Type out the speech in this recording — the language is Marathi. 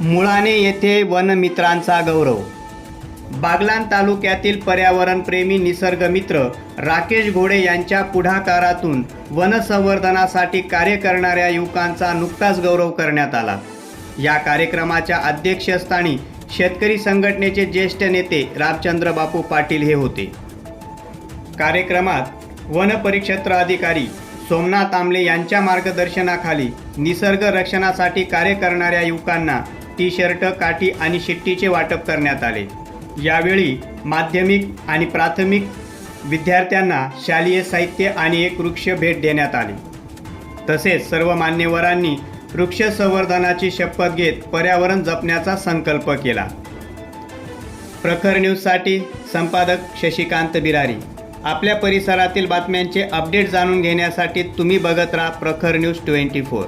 मुळाने येथे वनमित्रांचा गौरव. बागलान तालुक्यातील पर्यावरणप्रेमी निसर्गमित्र राकेश घोडे यांच्या पुढाकारातून वनसंवर्धनासाठी कार्य करणाऱ्या युवकांचा नुकताच गौरव करण्यात आला. या कार्यक्रमाच्या अध्यक्षस्थानी शेतकरी संघटनेचे ज्येष्ठ नेते रामचंद्र बापू पाटील हे होते. कार्यक्रमात वनपरिक्षेत्र अधिकारी सोमनाथ आमले यांच्या मार्गदर्शनाखाली निसर्ग रक्षणासाठी कार्य करणाऱ्या युवकांना टी शर्ट काठी आणि शिट्टीचे वाटप करण्यात आले. यावेळी माध्यमिक आणि प्राथमिक विद्यार्थ्यांना शालेय साहित्य आणि एक वृक्ष भेट देण्यात आली. तसेच सर्व मान्यवरांनी वृक्ष संवर्धनाची शपथ घेत पर्यावरण जपण्याचा संकल्प केला. प्रखर न्यूजसाठी संपादक शशिकांत बिरारी. आपल्या परिसरातील बातम्यांचे अपडेट जाणून घेण्यासाठी तुम्ही बघत राहा प्रखर न्यूज ट्वेंटी फोर.